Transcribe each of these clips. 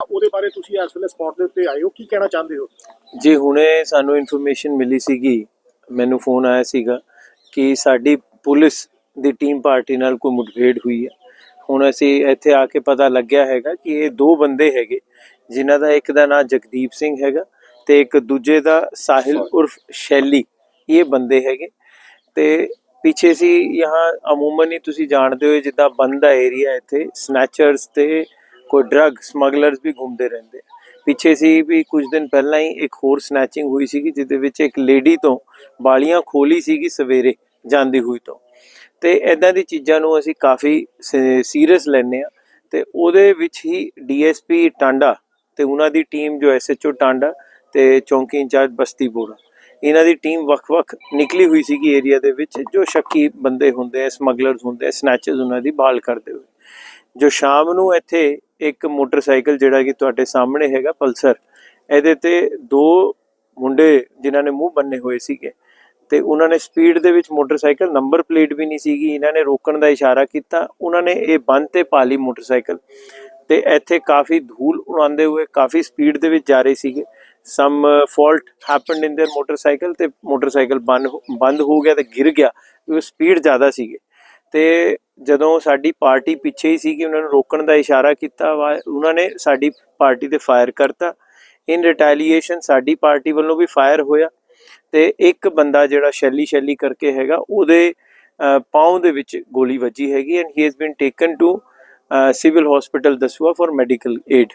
ਉਹਦੇ ਬਾਰੇ ਤੁਸੀਂ ਇਸ ਵੇਲੇ ਸਪੌਟ ਦੇ ਉੱਤੇ ਆਏ ਹੋ ਕੀ ਕਹਿਣਾ ਚਾਹੁੰਦੇ ਹੋ? ਜੀ ਹੁਣੇ ਸਾਨੂੰ ਇਨਫੋਰਮੇਸ਼ਨ ਮਿਲੀ ਸੀਗੀ ਮੈਨੂੰ ਫੋਨ ਆਇਆ ਸੀਗਾ ਕਿ ਸਾਡੀ ਪੁਲਿਸ ਦੀ ਟੀਮ ਪਾਰਟੀ ਨਾਲ ਕੋਈ ਮੁਠਭੇੜ ਹੋਈ ਹੈ। ਹੁਣ ਅਸੀਂ ਇੱਥੇ ਆ ਕੇ ਪਤਾ ਲੱਗਿਆ ਹੈਗਾ ਕਿ ਇਹ ਦੋ ਬੰਦੇ ਹੈਗੇ ਜਿਨ੍ਹਾਂ ਦਾ ਇੱਕ ਦਾ ਨਾਮ ਜਗਦੀਪ ਸਿੰਘ ਹੈਗਾ ਤੇ ਇੱਕ ਦੂਜੇ ਦਾ ਸਾਹਿਲ ਉਰਫ ਸ਼ੈਲੀ ਇਹ ਬੰਦੇ ਹੈਗੇ। ਤੇ ਪਿੱਛੇ ਸੀ यहाँ ਅਮੂਮਨ ਹੀ ਤੁਸੀਂ ਜਾਣਦੇ ਹੋ ਜਿੱਦਾਂ ਬੰਦ ਦਾ ਏਰੀਆ ਇੱਥੇ ਸਨੈਚਰਸ ਤੇ ਕੋਈ ਡਰੱਗ ਸਮਗਲਰਸ ਵੀ ਘੁੰਮਦੇ ਰਹਿੰਦੇ ਆ। ਪਿੱਛੇ ਸੀ ਵੀ ਕੁਝ ਦਿਨ ਪਹਿਲਾਂ ਹੀ ਇੱਕ ਹੋਰ ਸਨੈਚਿੰਗ ਹੋਈ ਸੀਗੀ, ਜਿਹਦੇ ਵਿੱਚ ਇੱਕ ਲੇਡੀ ਤੋਂ ਬਾਲੀਆਂ ਖੋਲੀ ਸੀਗੀ ਸਵੇਰੇ ਜਾਂਦੀ ਹੋਈ ਤੋਂ। ਤੇ ਇਦਾਂ ਦੀ ਚੀਜ਼ਾਂ ਨੂੰ ਅਸੀਂ ਕਾਫੀ ਸੀਰੀਅਸ ਲੈਂਦੇ ਆ ਤੇ ਉਹਦੇ ਵਿੱਚ ਹੀ ਡੀਐਸਪੀ ਟਾਂਡਾ ਤੇ ਉਹਨਾਂ ਦੀ ਟੀਮ ਜੋ ਐਸਐਚਓ ਟਾਂਡਾ ਤੇ ਚੌਂਕੀ ਇੰਚਾਰਜ ਬਸਤੀ ਬੋੜਾ ਇਹਨਾਂ ਦੀ ਟੀਮ ਵੱਖ-ਵੱਖ ਨਿਕਲੀ ਹੋਈ ਸੀਗੀ ਏਰੀਆ ਦੇ ਵਿੱਚ, ਜੋ ਸ਼ੱਕੀ ਬੰਦੇ ਹੁੰਦੇ ਆ ਸਮਗਲਰਸ ਹੁੰਦੇ ਆ ਸਨੈਚਰਸ ਉਹਨਾਂ ਦੀ ਭਾਲ ਕਰਦੇ ਹੋਏ। ਜੋ ਸ਼ਾਮ ਨੂੰ ਇੱਥੇ ਇੱਕ ਮੋਟਰਸਾਈਕਲ ਜਿਹੜਾ ਕਿ ਤੁਹਾਡੇ ਸਾਹਮਣੇ ਹੈਗਾ ਪਲਸਰ ਇਹਦੇ ਤੇ ਦੋ ਮੁੰਡੇ ਜਿਨ੍ਹਾਂ ਨੇ ਮੂੰਹ ਬੰਨੇ ਹੋਏ ਸੀਗੇ ਤੇ ਉਹਨਾਂ ਨੇ ਸਪੀਡ ਦੇ ਵਿੱਚ ਮੋਟਰਸਾਈਕਲ ਨੰਬਰ ਪਲੇਟ ਵੀ ਨਹੀਂ ਸੀਗੀ ਇਹਨਾਂ ਨੇ ਰੋਕਣ ਦਾ ਇਸ਼ਾਰਾ ਕੀਤਾ ਉਹਨਾਂ ਨੇ ਇਹ ਬੰਦ ਤੇ ਪਾਲੀ ਮੋਟਰਸਾਈਕਲ ਤੇ ਇੱਥੇ ਕਾਫੀ ਧੂਲ ਉਡਾਉਂਦੇ ਹੋਏ ਕਾਫੀ ਸਪੀਡ ਦੇ ਵਿੱਚ ਜਾ ਰਹੇ ਸੀਗੇ some fault happened in there motorcycle ਤੇ ਮੋਟਰਸਾਈਕਲ ਬੰਦ ਹੋ- ਬੰਦ ਹੋ ਗਿਆ ਤੇ ਗਿਰ ਗਿਆ ਉਹ ਸਪੀਡ ਜ਼ਿਆਦਾ ਸੀਗੇ ਤੇ ਜਦੋਂ ਸਾਡੀ ਪਾਰਟੀ ਪਿੱਛੇ ਹੀ ਸੀਗੀ, ਉਹਨਾਂ ਨੂੰ ਰੋਕਣ ਦਾ ਇਸ਼ਾਰਾ ਕੀਤਾ ਵਾ, ਉਹਨਾਂ ਨੇ ਸਾਡੀ ਪਾਰਟੀ ਤੇ ਫਾਇਰ ਕਰਤਾ। ਇਨ ਰਿਟੈਲੀਏਸ਼ਨ ਸਾਡੀ ਪਾਰਟੀ ਵੱਲੋਂ ਵੀ ਫਾਇਰ ਹੋਇਆ ਤੇ ਇੱਕ ਬੰਦਾ ਜਿਹੜਾ ਸ਼ੈਲੀ ਸ਼ੈਲੀ ਕਰਕੇ ਹੈਗਾ, ਉਹਦੇ ਪਾਉਂ ਦੇ ਵਿੱਚ ਗੋਲੀ ਵੱਜੀ ਹੈਗੀ and he has been taken to civil hospital Dasuya for medical aid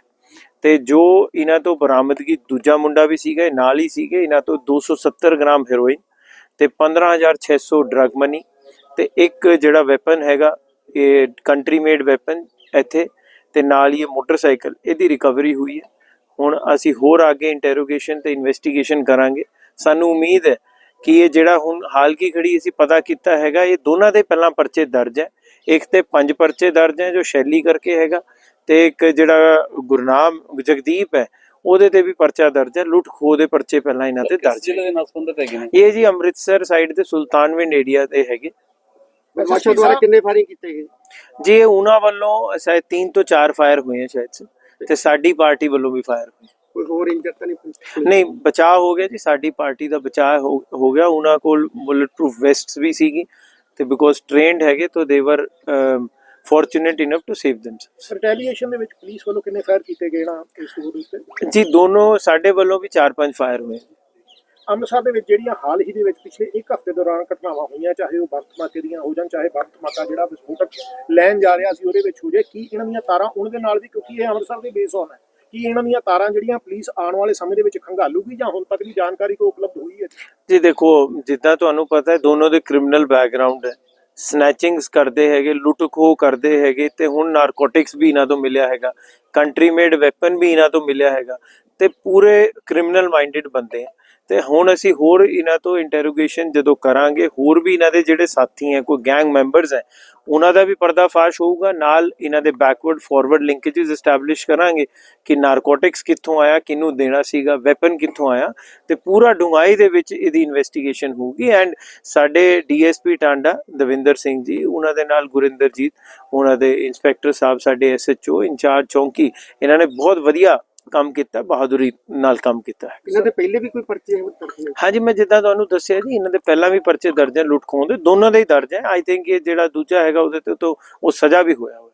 ਤੇ ਜੋ ਇਹਨਾਂ ਤੋਂ ਬਰਾਮਦਗੀ, ਦੂਜਾ ਮੁੰਡਾ ਵੀ ਸੀਗਾ ਨਾਲ ਹੀ ਸੀਗੇ, ਇਹਨਾਂ ਤੋਂ 270 ਗ੍ਰਾਮ ਹੈਰੋਇਨ ਤੇ 15600 ਡਰਗ ਮਨੀ ਤੇ ਇੱਕ ਜਿਹੜਾ ਵੈਪਨ ਹੈਗਾ ਇਹ ਕੰਟਰੀ ਮੇਡ ਵੈਪਨ ਇੱਥੇ ਤੇ ਨਾਲ ਹੀ ਇਹ ਮੋਟਰਸਾਈਕਲ ਇਹਦੀ ਰਿਕਵਰੀ ਹੋਈ ਹੈ। ਹੁਣ ਅਸੀਂ ਹੋਰ ਅੱਗੇ ਇੰਟਰੋਗੇਸ਼ਨ ਤੇ ਇਨਵੈਸਟੀਗੇਸ਼ਨ ਕਰਾਂਗੇ। ਸਾਨੂੰ ਉਮੀਦ ਹੈ ਕਿ ਇਹ ਜਿਹੜਾ ਹੁਣ ਹਾਲ ਕੀ ਖੜੀ ਅਸੀਂ ਪਤਾ ਕੀਤਾ ਹੈਗਾ ਇਹ ਦੋਨਾਂ ਦੇ ਪਹਿਲਾਂ ਪਰਚੇ ਦਰਜ ਹੈ। ਇੱਕ ਤੇ ਪੰਜ ਪਰਚੇ ਦਰਜ ਹੈ ਜੋ ਸ਼ੈਲੀ ਕਰਕੇ ਹੈਗਾ ਤੇ ਇੱਕ ਜਿਹੜਾ ਗੁਰਨਾਮ ਜਗਦੀਪ ਹੈ ਉਹਦੇ ਤੇ ਵੀ ਪਰਚਾ ਦਰਜ ਹੈ। ਲੁੱਟ ਖੋਹ ਦੇ ਪਰਚੇ ਪਹਿਲਾਂ ਇਹਨਾਂ ਤੇ ਦਰਜ ਹੈ ਇਹ ਜੀ ਅੰਮ੍ਰਿਤਸਰ ਸਾਈਡ ਤੇ ਸੁਲਤਾਨਵਿੰਡ ਏਰੀਆ ਦੇ ਹੈਗੇ। ਬਦਮਾਸ਼ਾਂ ਦੁਆਰਾ ਕਿੰਨੇ ਫਾਇਰਿੰਗ ਕੀਤੇ ਗਏ? ਜੀ ਇਹ ਉਹਨਾਂ ਵੱਲੋਂ ਸ਼ਾਇਦ 3 ਤੋਂ 4 ਫਾਇਰ ਹੋਏ ਆ ਸ਼ਾਇਦ। ਸੇ ਤੇ ਸਾਡੀ ਪਾਰਟੀ ਵੱਲੋਂ ਵੀ ਫਾਇਰ ਹੋਏ। ਕੋਈ ਹੋਰ ਇੰਜਰ ਤਾਂ ਨਹੀਂ? ਨਹੀਂ ਬਚਾਅ ਹੋ ਗਿਆ ਜੀ ਸਾਡੀ ਪਾਰਟੀ ਦਾ ਬਚਾਅ ਹੋ ਹੋ ਗਿਆ। ਉਹਨਾਂ ਕੋਲ ਬੁਲਟ ਪ੍ਰੂਫ ਵੈਸਟਸ ਵੀ ਸੀਗੀ ਤੇ ਬਿਕੋਜ਼ ਟ੍ਰੇਨਡ ਹੈਗੇ ਤਾਂ they were fortunate enough to save themselves retaliation ਦੇ ਵਿੱਚ ਪੁਲਿਸ ਵੱਲੋਂ ਕਿੰਨੇ ਫਾਇਰ ਕੀਤੇ ਗਏ ਨਾ ਇਸ ਸਟੋਰ ਉੱਤੇ? ਜੀ ਦੋਨੋਂ ਸਾਡੇ ਵੱਲੋਂ ਵੀ 4-5 ਫਾਇਰ ਹੋਏ। ਅੰਮ੍ਰਿਤਸਰ ਦੇ ਵਿੱਚ ਜਿਹੜੀਆਂ ਹਾਲ ਹੀ ਦੇ ਵਿੱਚ ਪਿਛਲੇ ਇੱਕ ਹਫ਼ਤੇ ਦੌਰਾਨ ਘਟਨਾਵਾਂ ਹੋਈਆਂ, ਚਾਹੇ ਉਹ ਬਰਤ ਮਾਕੇ ਦੀਆਂ ਹੋ ਜਾਣ, ਚਾਹੇ ਬਰਤ ਮਾਤਾ ਜਿਹੜਾ ਵਿਸਫੋਟਕ ਲੈਣ ਜਾ ਰਿਹਾ ਸੀ, ਉਹਦੇ ਵਿੱਚ ਹੋ ਜਾਏ, ਕੀ ਇਹਨਾਂ ਦੀਆਂ ਤਾਰਾਂ ਉਹਨਾਂ ਦੇ ਨਾਲ ਵੀ, ਕਿਉਂਕਿ ਇਹ ਅੰਮ੍ਰਿਤਸਰ ਦੇ ਬੇਸ ਹੋਣਾ ਕੀ ਇਹਨਾਂ ਦੀਆਂ ਤਾਰਾਂ ਜਿਹੜੀਆਂ ਪੁਲਿਸ ਆਉਣ ਵਾਲੇ ਸਮੇਂ ਦੇ ਵਿੱਚ ਖੰਗਾਲੂਗੀ ਜਾਂ ਹੁਣ ਤੱਕ ਦੀ ਜਾਣਕਾਰੀ ਕੋਈ ਉਪਲਬਧ ਹੋਈ ਹੈ? ਜੀ ਦੇਖੋ, ਜਿੱਦਾਂ ਤੁਹਾਨੂੰ ਪਤਾ ਹੈ, ਦੋਨੋਂ ਦੇ ਕ੍ਰਿਮੀਨਲ ਬੈਕਗ੍ਰਾਉਂਡ ਹੈ। ਸਨੈਚਿੰਗਸ ਕਰਦੇ ਹੈਗੇ ਲੁੱਟ ਖੋਹ ਕਰਦੇ ਹੈਗੇ, ਤੇ ਹੁਣ ਨਾਰਕੋਟਿਕਸ ਵੀ ਇਹਨਾਂ ਤੋਂ ਮਿਲਿਆ ਹੈਗਾ ਕੰਟਰੀ ਮੇਡ ਵੈਪਨ ਵੀ ਇਹਨਾਂ ਤੋਂ ਮਿਲਿਆ ਹੈਗਾ, ਤੇ ਪੂਰੇ ਕ੍ਰਿਮੀਨਲ ਮਾਈਂਡਡ ਬੰਦੇ ਆ। ਤੇ ਹੁਣ ਅਸੀਂ ਹੋਰ ਇਹਨਾਂ ਤੋਂ ਇੰਟਰੋਗੇਸ਼ਨ ਜਦੋਂ ਕਰਾਂਗੇ, ਹੋਰ ਵੀ ਇਹਨਾਂ ਦੇ ਜਿਹੜੇ ਸਾਥੀ ਹੈ, ਕੋਈ ਗੈਂਗ ਮੈਂਬਰਸ ਹੈ, ਉਹਨਾਂ ਦਾ ਵੀ ਪਰਦਾਫਾਸ਼ ਹੋਊਗਾ। ਨਾਲ ਇਹਨਾਂ ਦੇ ਬੈਕਵਰਡ ਫਾਰਵਰਡ ਲਿੰਕੇजेस ਐਸਟੈਬਲਿਸ਼ ਕਰਾਂਗੇ ਕਿ ਨਾਰਕੋਟਿਕਸ ਕਿੱਥੋਂ ਆਇਆ, ਕਿਹਨੂੰ ਦੇਣਾ ਸੀਗਾ ਵੈਪਨ ਕਿੱਥੋਂ ਆਇਆ ਤੇ ਪੂਰਾ ਡੂੰਘਾਈ ਦੇ ਵਿੱਚ ਇਹਦੀ ਇਨਵੈਸਟੀਗੇਸ਼ਨ ਹੋਊਗੀ। ਐਂਡ ਸਾਡੇ ਡੀਐਸਪੀ ਟਾਂਡਾ ਦਵਿੰਦਰ ਸਿੰਘ ਜੀ, ਉਹਨਾਂ ਦੇ ਨਾਲ ਗੁਰਿੰਦਰਜੀਤ, ਉਹਨਾਂ ਦੇ ਇੰਸਪੈਕਟਰ ਸਾਹਿਬ, ਸਾਡੇ ਐਸਐਚਓ ਇੰਚਾਰਜ ਚੌਂਕੀ, ਇਹਨਾਂ ਨੇ ਬਹੁਤ ਵਧੀਆ ਕੰਮ ਕੀਤਾ ਬਹਾਦੁਰੀ ਨਾਲ ਕੰਮ ਕੀਤਾ ਹੈ। ਇਹਨਾਂ ਦੇ ਪਹਿਲੇ ਵੀ ਕੋਈ ਪਰਚੇ ਹਾਂਜੀ ਮੈਂ ਜਿੱਦਾਂ ਤੁਹਾਨੂੰ ਦੱਸਿਆ ਜੀ ਇਹਨਾਂ ਦੇ ਪਹਿਲਾਂ ਵੀ ਪਰਚੇ ਦਰਜ ਹੈ ਲੁੱਟ ਖੋਹ ਦੇ ਦੋਨਾਂ ਦੇ ਹੀ ਦਰਜ ਹੈ ਆਈ ਥਿੰਕ ਇਹ ਜਿਹੜਾ ਦੂਜਾ ਹੈਗਾ ਉਹਦੇ ਤੇ ਤਾਂ ਉਹ ਸਜ਼ਾ ਵੀ ਹੋਇਆ ਹੋਇਆ।